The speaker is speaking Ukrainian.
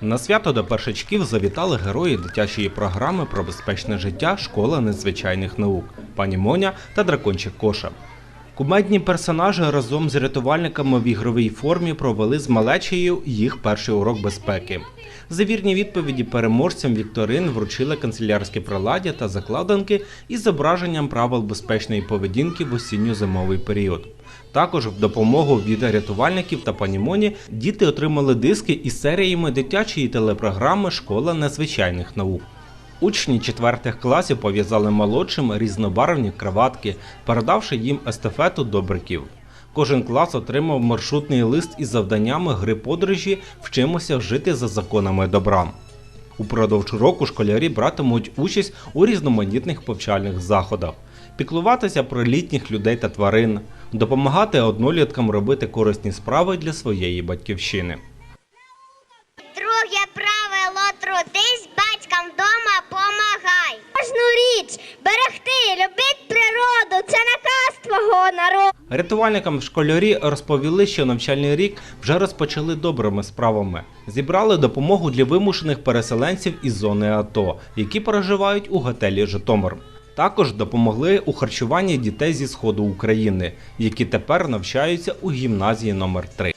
На свято до першачків завітали герої дитячої програми про безпечне життя Школа незвичайних наук пані Моня та дракончик Коша. Кумедні персонажі разом з рятувальниками в ігровій формі провели з малечею їх перший урок безпеки. За вірні відповіді переможцям вікторин вручили канцелярські приладдя та закладинки із зображенням правил безпечної поведінки в осінньо-зимовий період. Також в допомогу від рятувальників та пані Моні діти отримали диски із серіями дитячої телепрограми Школа надзвичайних наук. Учні четвертих класів пов'язали молодшим різнобарвні краватки, передавши їм естафету добриків. Кожен клас отримав маршрутний лист із завданнями гри подорожі Вчимося жити за законами добра. Упродовж року школярі братимуть участь у різноманітних повчальних заходах, піклуватися про літніх людей та тварин, допомагати одноліткам робити корисні справи для своєї батьківщини. Друге правило трудись, Рятувальникам школярі розповіли, що навчальний рік вже розпочали добрими справами. Зібрали допомогу для вимушених переселенців із зони АТО, які проживають у готелі Житомир. Також допомогли у харчуванні дітей зі сходу України, які тепер навчаються у гімназії номер 3